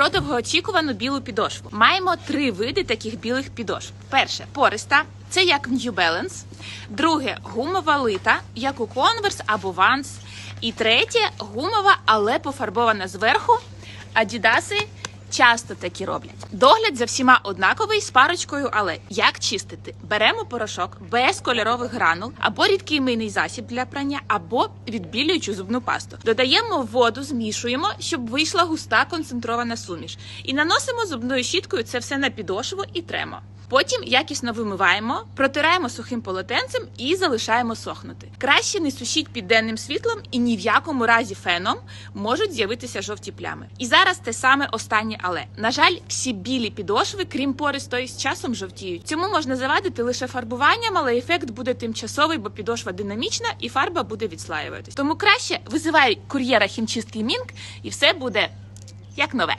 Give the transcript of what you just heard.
про довгоочікувану білу підошву. Маємо три види таких білих підошв. Перше пориста, це як в New Balance. Друге гумова лита, як у Converse або Vans. І третє гумова, але пофарбована зверху. Адідаси часто такі роблять. Догляд за всіма однаковий з парочкою, але як чистити? Беремо порошок без кольорових гранул або рідкий мийний засіб для прання, або відбілюючу зубну пасту. Додаємо воду, змішуємо, щоб вийшла густа концентрована суміш. І наносимо зубною щіткою це все на підошву і тремо. Потім якісно вимиваємо, протираємо сухим полотенцем і залишаємо сохнути. Краще не сушіть під денним світлом і ні в якому разі феном можуть з'явитися жовті плями. І зараз те саме останнє, але на жаль, всі білі підошви, крім пористої, з часом жовтіють. Цьому можна завадити лише фарбуванням, але ефект буде тимчасовий, бо підошва динамічна і фарба буде відслаюватись. Тому краще визивай кур'єра хімчистки Мінк, і все буде як нове.